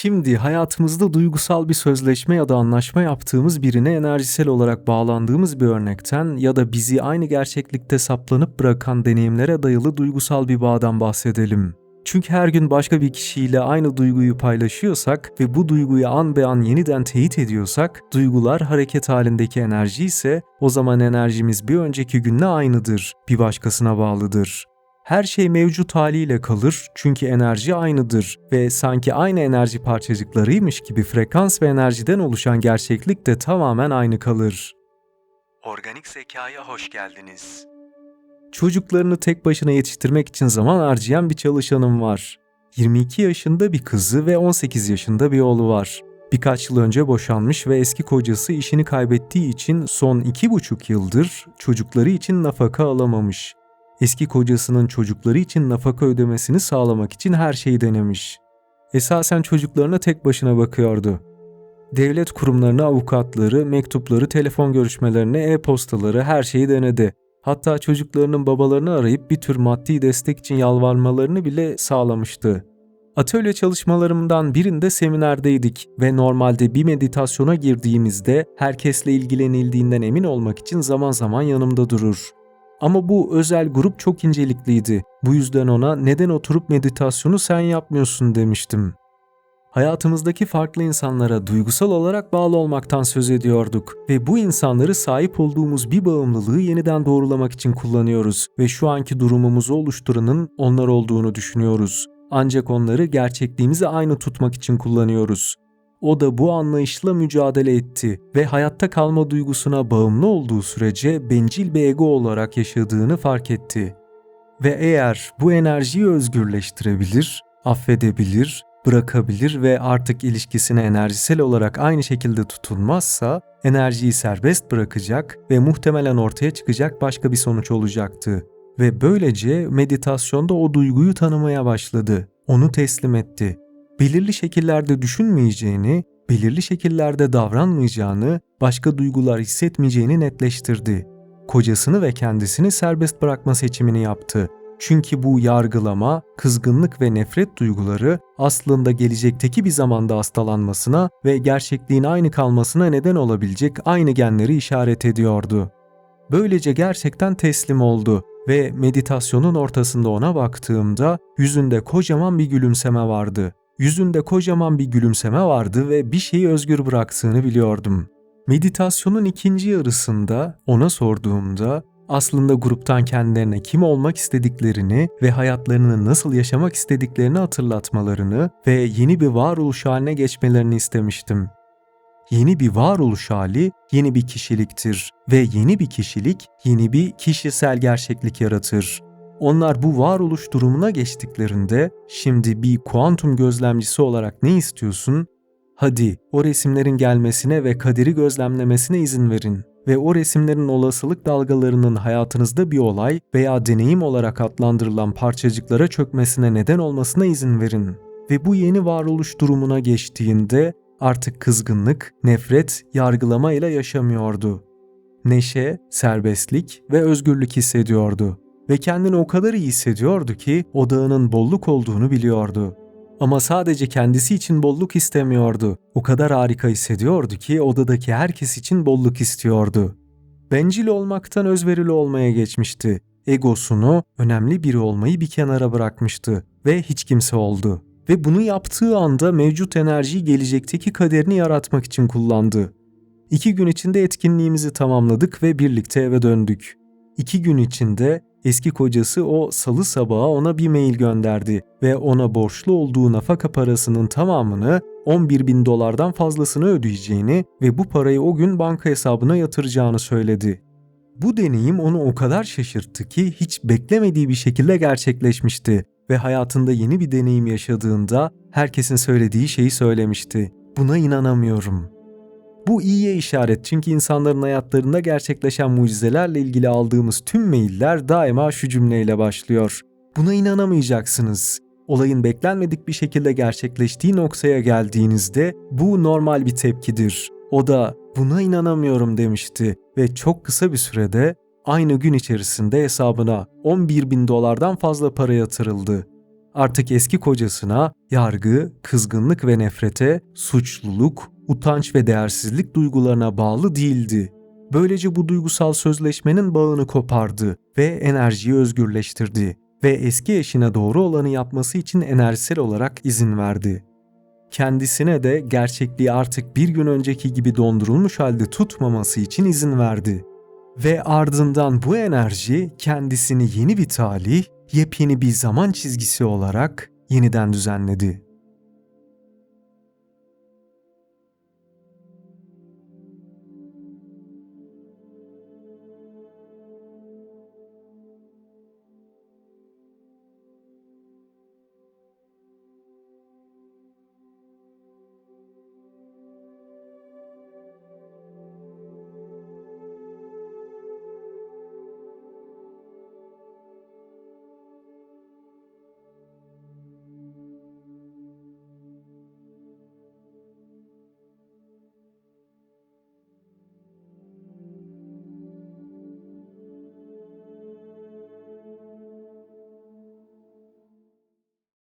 Şimdi hayatımızda duygusal bir sözleşme ya da anlaşma yaptığımız birine enerjisel olarak bağlandığımız bir örnekten ya da bizi aynı gerçeklikte saplanıp bırakan deneyimlere dayalı duygusal bir bağdan bahsedelim. Çünkü her gün başka bir kişiyle aynı duyguyu paylaşıyorsak ve bu duyguyu an be an yeniden teyit ediyorsak, duygular hareket halindeki enerji ise o zaman enerjimiz bir önceki günle aynıdır, bir başkasına bağlıdır. Her şey mevcut haliyle kalır çünkü enerji aynıdır ve sanki aynı enerji parçacıklarıymış gibi frekans ve enerjiden oluşan gerçeklik de tamamen aynı kalır. Organik zekaya hoş geldiniz. Çocuklarını tek başına yetiştirmek için zaman harcayan bir çalışanım var. 22 yaşında bir kızı ve 18 yaşında bir oğlu var. Birkaç yıl önce boşanmış ve eski kocası işini kaybettiği için son iki buçuk yıldır çocukları için nafaka alamamış. Eski kocasının çocukları için nafaka ödemesini sağlamak için her şeyi denemiş. Esasen çocuklarına tek başına bakıyordu. Devlet kurumlarına avukatları, mektupları, telefon görüşmelerini, e-postaları her şeyi denedi. Hatta çocuklarının babalarını arayıp bir tür maddi destek için yalvarmalarını bile sağlamıştı. Atölye çalışmalarımdan birinde seminerdeydik ve normalde bir meditasyona girdiğimizde herkesle ilgilenildiğinden emin olmak için zaman zaman yanımda durur. Ama bu özel grup çok incelikliydi. Bu yüzden ona neden oturup meditasyonu sen yapmıyorsun demiştim. Hayatımızdaki farklı insanlara duygusal olarak bağlı olmaktan söz ediyorduk ve bu insanları sahip olduğumuz bir bağımlılığı yeniden doğrulamak için kullanıyoruz ve şu anki durumumuzu oluşturanın onlar olduğunu düşünüyoruz. Ancak onları gerçekliğimizi aynı tutmak için kullanıyoruz. O da bu anlayışla mücadele etti ve hayatta kalma duygusuna bağımlı olduğu sürece bencil bir ego olarak yaşadığını fark etti. Ve eğer bu enerjiyi özgürleştirebilir, affedebilir, bırakabilir ve artık ilişkisine enerjisel olarak aynı şekilde tutulmazsa enerjiyi serbest bırakacak ve muhtemelen ortaya çıkacak başka bir sonuç olacaktı. Ve böylece meditasyonda o duyguyu tanımaya başladı. Onu teslim etti belirli şekillerde düşünmeyeceğini, belirli şekillerde davranmayacağını, başka duygular hissetmeyeceğini netleştirdi. Kocasını ve kendisini serbest bırakma seçimini yaptı. Çünkü bu yargılama, kızgınlık ve nefret duyguları aslında gelecekteki bir zamanda hastalanmasına ve gerçekliğin aynı kalmasına neden olabilecek aynı genleri işaret ediyordu. Böylece gerçekten teslim oldu ve meditasyonun ortasında ona baktığımda yüzünde kocaman bir gülümseme vardı. Yüzünde kocaman bir gülümseme vardı ve bir şeyi özgür bıraktığını biliyordum. Meditasyonun ikinci yarısında ona sorduğumda aslında gruptan kendilerine kim olmak istediklerini ve hayatlarını nasıl yaşamak istediklerini hatırlatmalarını ve yeni bir varoluş haline geçmelerini istemiştim. Yeni bir varoluş hali yeni bir kişiliktir ve yeni bir kişilik yeni bir kişisel gerçeklik yaratır. Onlar bu varoluş durumuna geçtiklerinde şimdi bir kuantum gözlemcisi olarak ne istiyorsun? Hadi o resimlerin gelmesine ve kaderi gözlemlemesine izin verin ve o resimlerin olasılık dalgalarının hayatınızda bir olay veya deneyim olarak adlandırılan parçacıklara çökmesine neden olmasına izin verin. Ve bu yeni varoluş durumuna geçtiğinde artık kızgınlık, nefret, yargılama ile yaşamıyordu. Neşe, serbestlik ve özgürlük hissediyordu ve kendini o kadar iyi hissediyordu ki odağının bolluk olduğunu biliyordu. Ama sadece kendisi için bolluk istemiyordu. O kadar harika hissediyordu ki odadaki herkes için bolluk istiyordu. Bencil olmaktan özverili olmaya geçmişti. Egosunu, önemli biri olmayı bir kenara bırakmıştı ve hiç kimse oldu. Ve bunu yaptığı anda mevcut enerjiyi gelecekteki kaderini yaratmak için kullandı. İki gün içinde etkinliğimizi tamamladık ve birlikte eve döndük. İki gün içinde Eski kocası o salı sabahı ona bir mail gönderdi ve ona borçlu olduğu nafaka parasının tamamını 11 bin dolardan fazlasını ödeyeceğini ve bu parayı o gün banka hesabına yatıracağını söyledi. Bu deneyim onu o kadar şaşırttı ki hiç beklemediği bir şekilde gerçekleşmişti ve hayatında yeni bir deneyim yaşadığında herkesin söylediği şeyi söylemişti. Buna inanamıyorum. Bu iyiye işaret çünkü insanların hayatlarında gerçekleşen mucizelerle ilgili aldığımız tüm mailler daima şu cümleyle başlıyor. Buna inanamayacaksınız. Olayın beklenmedik bir şekilde gerçekleştiği noktaya geldiğinizde bu normal bir tepkidir. O da buna inanamıyorum demişti ve çok kısa bir sürede aynı gün içerisinde hesabına 11 bin dolardan fazla para yatırıldı. artık eski kocasına yargı, kızgınlık ve nefrete, suçluluk, utanç ve değersizlik duygularına bağlı değildi. Böylece bu duygusal sözleşmenin bağını kopardı ve enerjiyi özgürleştirdi ve eski eşine doğru olanı yapması için enerjisel olarak izin verdi. Kendisine de gerçekliği artık bir gün önceki gibi dondurulmuş halde tutmaması için izin verdi. Ve ardından bu enerji kendisini yeni bir talih, yepyeni bir zaman çizgisi olarak yeniden düzenledi.